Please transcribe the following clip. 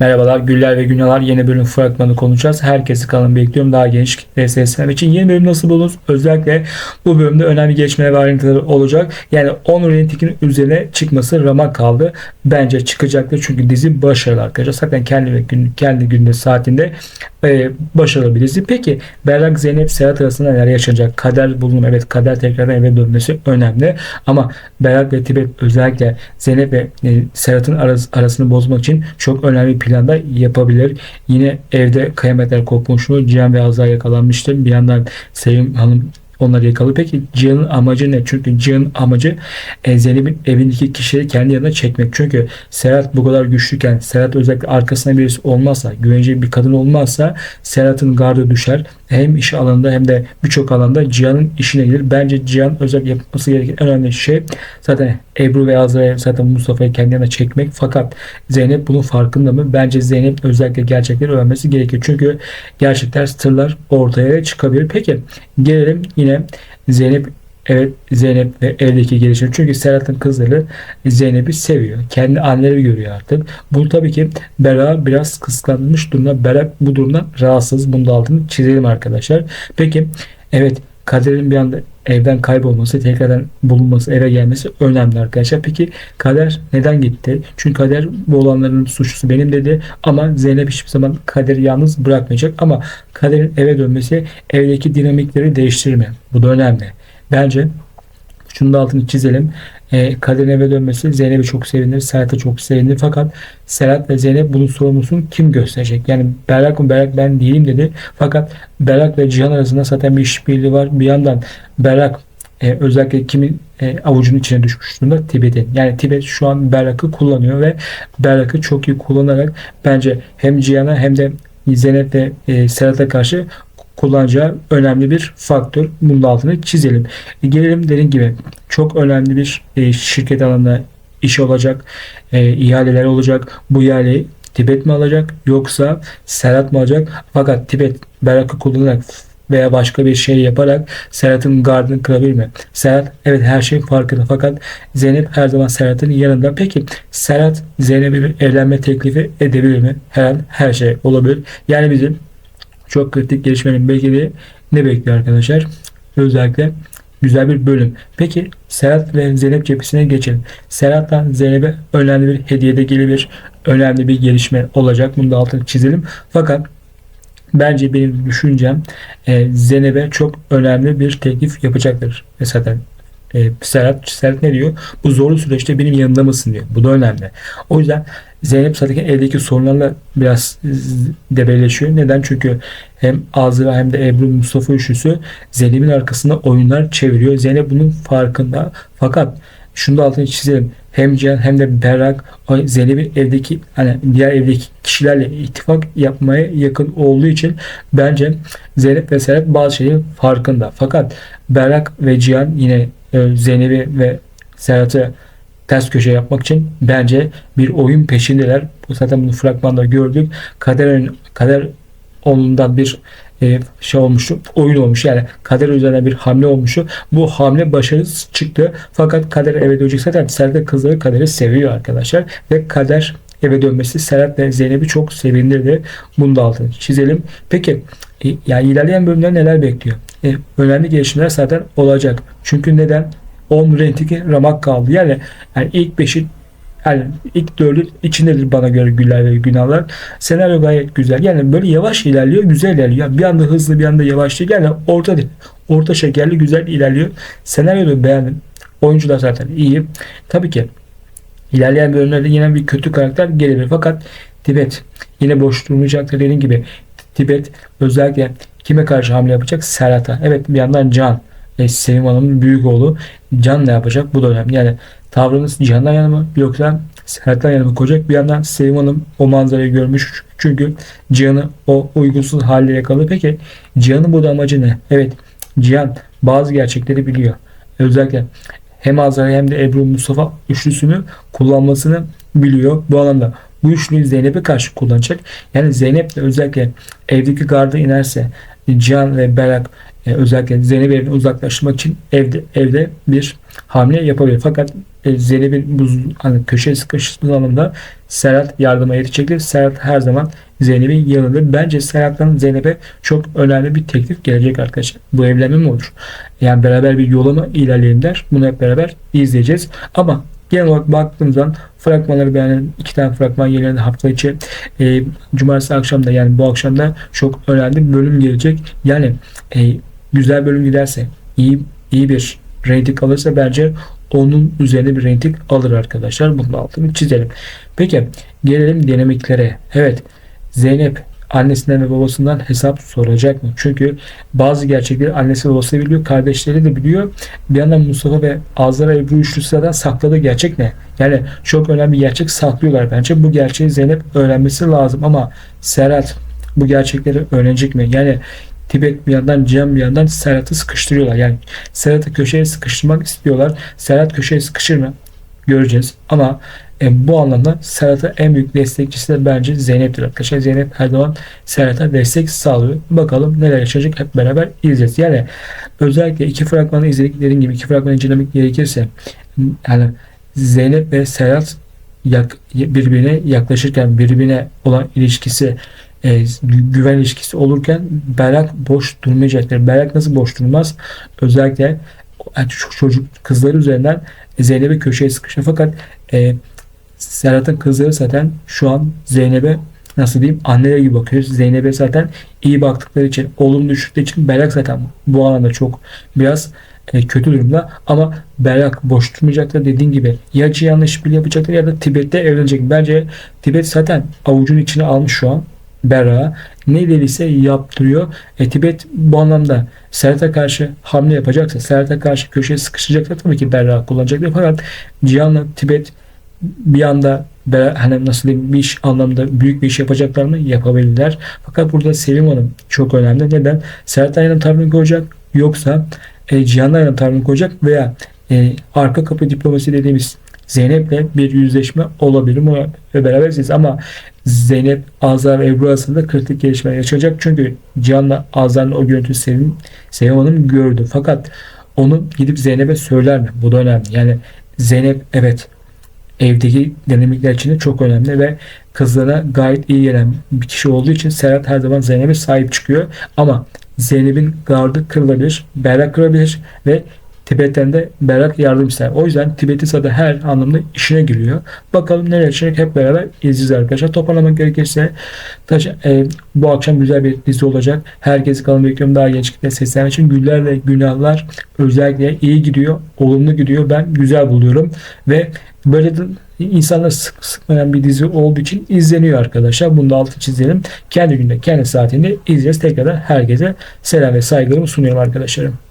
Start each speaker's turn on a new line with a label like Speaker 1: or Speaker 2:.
Speaker 1: Merhabalar Güller ve Günahlar yeni bölüm fragmanı konuşacağız. Herkesi kalın bekliyorum. Daha geniş kitleye seslenmek için yeni bölüm nasıl buldunuz? Özellikle bu bölümde önemli gelişmeler ve ayrıntıları olacak. Yani 10 Rentik'in üzerine çıkması ramak kaldı. Bence çıkacaktır çünkü dizi başarılı arkadaşlar. Zaten kendi kendi günde saatinde e, dizi. Peki Berrak Zeynep Serhat arasında neler yaşanacak? Kader bulunum evet kader tekrardan eve dönmesi önemli. Ama Berrak ve Tibet özellikle Zeynep ve e, Serhat'ın arası, arasını bozmak için çok önemli bir planda yapabilir. Yine evde kıyametler kopmuş mu? Cihan ve Azra yakalanmıştır. Bir yandan Sevim Hanım onları yakaladı. Peki Cihan'ın amacı ne? Çünkü Cihan'ın amacı e, Zeynep'in evindeki kişileri kendi yanına çekmek. Çünkü Serhat bu kadar güçlüken Serhat özellikle arkasında birisi olmazsa, güveneceği bir kadın olmazsa Serhat'ın gardı düşer. Hem iş alanında hem de birçok alanda Cihan'ın işine gelir. Bence Cihan özellikle yapması gereken en önemli şey zaten Ebru ve Azra'ya zaten Mustafa'yı kendi yanına çekmek. Fakat Zeynep bunun farkında mı? Bence Zeynep özellikle gerçekleri öğrenmesi gerekiyor. Çünkü gerçekler sırlar ortaya çıkabilir. Peki gelelim yine Zeynep Evet Zeynep ve evdeki gelişim. Çünkü Serhat'ın kızları Zeynep'i seviyor. Kendi anneleri görüyor artık. Bu tabii ki Bera biraz kıskanmış durumda. Bera bu durumdan rahatsız. Bunu da altını çizelim arkadaşlar. Peki evet Kader'in bir anda evden kaybolması, tekrardan bulunması, eve gelmesi önemli arkadaşlar. Peki Kader neden gitti? Çünkü Kader bu olanların suçlusu benim dedi ama Zeynep hiçbir zaman Kader'i yalnız bırakmayacak ama Kader'in eve dönmesi evdeki dinamikleri değiştirmiyor. Bu da önemli. Bence şunu da altını çizelim. E, Kader'in eve dönmesi Zeynep'i çok sevinir. Serhat'ı çok sevinir. Fakat Serhat ve Zeynep bunun sorumlusunu kim gösterecek? Yani Berrak mı Berrak ben değilim dedi. Fakat Berrak ve Cihan arasında zaten bir işbirliği var. Bir yandan Berrak e, özellikle kimin e, avucunun içine düşmüş durumda Tibet'in. Yani Tibet şu an Berrak'ı kullanıyor ve Berrak'ı çok iyi kullanarak bence hem Cihan'a hem de Zeynep ve e, Serhat'a karşı kullanacağı önemli bir faktör. Bunun altını çizelim. E, gelelim dediğim gibi çok önemli bir e, şirket alanında iş olacak. E, ihaleler olacak. Bu ihaleyi Tibet mi alacak yoksa Serhat mı alacak? Fakat Tibet Berrak'ı kullanarak veya başka bir şey yaparak Serhat'ın gardını kırabilir mi? Serhat evet her şeyin farkında fakat Zeynep her zaman Serhat'ın yanında. Peki Serhat Zeynep'e bir evlenme teklifi edebilir mi? Her an her şey olabilir. Yani bizim çok kritik gelişmenin beklediği ne bekliyor arkadaşlar? Özellikle güzel bir bölüm. Peki Serhat ve Zeynep cephesine geçelim. Serhat'tan Zeynep'e önemli bir hediye de gelebilir. Önemli bir gelişme olacak. Bunu da altını çizelim. Fakat bence benim düşüncem e, Zeynep'e çok önemli bir teklif yapacaktır. Zaten e, Serhat, Serhat ne diyor? Bu zorlu süreçte benim yanımda mısın diyor. Bu da önemli. O yüzden Zeynep zaten evdeki sorunlarla biraz debeleşiyor. Neden? Çünkü hem Azra hem de Ebru Mustafa üçlüsü Zeynep'in arkasında oyunlar çeviriyor. Zeynep bunun farkında. Fakat şunu da altını çizelim. Hem Cihan hem de Berrak Zeynep'in evdeki hani diğer evdeki kişilerle ittifak yapmaya yakın olduğu için bence Zeynep ve Serhat bazı şeylerin farkında. Fakat Berrak ve Cihan yine e, Zeynep'i ve Serhat'ı ters köşe yapmak için bence bir oyun peşindeler. Bu zaten bunu fragmanda gördük. Kader kader onundan bir e, şey olmuştu. Oyun olmuş. Yani kader üzerine bir hamle olmuştu. Bu hamle başarısız çıktı. Fakat kader eve dönecek. Zaten Serhat kızları kaderi seviyor arkadaşlar. Ve kader eve dönmesi Serhat ve Zeynep'i çok sevindirdi. Bunu da altını çizelim. Peki e, yani ilerleyen bölümler neler bekliyor? E, önemli gelişmeler zaten olacak. Çünkü neden? 10 rentiki ramak kaldı. Yani, yani ilk 5'in yani ilk dördü içindedir bana göre güller ve günahlar. Senaryo gayet güzel. Yani böyle yavaş ilerliyor, güzel ilerliyor. Yani bir anda hızlı bir anda yavaş değil. Yani orta. Orta şekerli güzel ilerliyor. Senaryoyu beğendim. Oyuncular zaten iyi. Tabii ki ilerleyen bölümlerde yine bir kötü karakter gelebilir. Fakat Tibet yine boş durmayacaktır dediğim gibi. Tibet özellikle kime karşı hamle yapacak? Serhat'a. Evet bir yandan Can e, Sevim Hanım'ın büyük oğlu Can ne yapacak? Bu da önemli. Yani tavrınız Cihan'dan yana mı yoksa Serhat'tan yana mı koyacak? Bir yandan Sevim Hanım o manzarayı görmüş. Çünkü Cihan'ı o uygunsuz haliyle yakaladı. Peki Cihan'ın bu da amacı ne? Evet Cihan bazı gerçekleri biliyor. Özellikle hem Azra hem de Ebru Mustafa üçlüsünü kullanmasını biliyor. Bu alanda bu üçlüyü Zeynep'e karşı kullanacak. Yani Zeynep de özellikle evdeki garda inerse Cihan ve Berak e, özellikle Zeynep'i evden uzaklaştırmak için evde evde bir hamle yapabilir. Fakat e, Zeynep'in bu hani köşeye sıkıştığı zamanında Serhat yardıma yetişecektir. Serhat her zaman Zeynep'in yanında. Bence Serhat'tan Zeynep'e çok önemli bir teklif gelecek arkadaşlar. Bu evlenme mi olur? Yani beraber bir yola mı ilerleyelim der. Bunu hep beraber izleyeceğiz. Ama genel olarak baktığımızdan fragmanları beğenen iki tane fragman yayınlandı hafta içi. E, cumartesi akşamda yani bu akşamda çok önemli bir bölüm gelecek. Yani e, güzel bölüm giderse iyi iyi bir rating alırsa bence onun üzerine bir rating alır arkadaşlar. Bunun altını çizelim. Peki gelelim dinamiklere. Evet Zeynep annesinden ve babasından hesap soracak mı? Çünkü bazı gerçekleri annesi babası biliyor, kardeşleri de biliyor. Bir yandan Mustafa ve Azra Ebru üçlüsü zaten sakladığı gerçek ne? Yani çok önemli bir gerçek saklıyorlar bence. Bu gerçeği Zeynep öğrenmesi lazım ama Serhat bu gerçekleri öğrenecek mi? Yani Tibet bir yandan Cihan bir yandan Serhat'ı sıkıştırıyorlar. Yani Serhat'ı köşeye sıkıştırmak istiyorlar. Serhat köşeye sıkışır mı? Göreceğiz. Ama e, bu anlamda Serhat'a en büyük destekçisi de bence Zeynep'tir arkadaşlar. Zeynep her zaman Serhat'a destek sağlıyor. Bakalım neler yaşayacak hep beraber izleyeceğiz. Yani özellikle iki fragmanı izledik dediğim gibi iki fragmanı incelemek gerekirse yani Zeynep ve Serhat yak, birbirine yaklaşırken birbirine olan ilişkisi e, güven ilişkisi olurken Berak boş durmayacaktır. Berak nasıl boş durmaz? Özellikle çocuk, kızları üzerinden Zeynep'i köşeye sıkışıyor. Fakat e, Serhat'ın kızları zaten şu an Zeynep'e nasıl diyeyim anneler gibi bakıyor. Zeynep'e zaten iyi baktıkları için, olumlu düştükleri için Berak zaten bu alanda çok biraz e, kötü durumda. Ama Berak boş durmayacaktır dediğin gibi. Ya Cihan'la işbirliği yapacaktır ya da Tibet'te evlenecek. Bence Tibet zaten avucun içine almış şu an. Berra ne dediyse yaptırıyor. E, Tibet bu anlamda Serhat'a karşı hamle yapacaksa, Serhat'a karşı köşeye sıkışacaksa tabii ki Berra kullanacaktır. Fakat Cihan'la Tibet bir anda hani nasıl diyeyim bir iş anlamda büyük bir iş yapacaklar mı? Yapabilirler. Fakat burada Selim Hanım çok önemli. Neden? Serhat Ayhan'ın tavrını koyacak yoksa e, Cihan Ayhan'ın tavrını koyacak veya e, arka kapı diplomasi dediğimiz Zeynep'le bir yüzleşme olabilir mi? Ve berabersiniz ama Zeynep, Azar ve Ebru arasında kritik gelişmeler yaşayacak. Çünkü Cihan'la Azar'ın o görüntüsü Sevim, Sevim Hanım gördü. Fakat onu gidip Zeynep'e söyler mi? Bu da önemli. Yani Zeynep evet evdeki dinamikler için çok önemli ve kızlara gayet iyi gelen bir kişi olduğu için Serhat her zaman Zeynep'e sahip çıkıyor. Ama Zeynep'in gardı kırılabilir, berrak kırabilir ve Tibet'ten de Berak yardım ister. O yüzden Tibet'i sada her anlamda işine giriyor. Bakalım nereye çıkacak hep beraber izleyeceğiz arkadaşlar. Toparlamak gerekirse taş, e, bu akşam güzel bir dizi olacak. Herkesi kalın bekliyorum. Daha genç kitle seslenmek için Güller ve Günahlar özellikle iyi gidiyor. Olumlu gidiyor. Ben güzel buluyorum. Ve böyle de insanlar sık sıkmayan bir dizi olduğu için izleniyor arkadaşlar. Bunu da altı çizelim. Kendi günde, kendi saatinde izleyeceğiz. Tekrar herkese selam ve saygılarımı sunuyorum arkadaşlarım.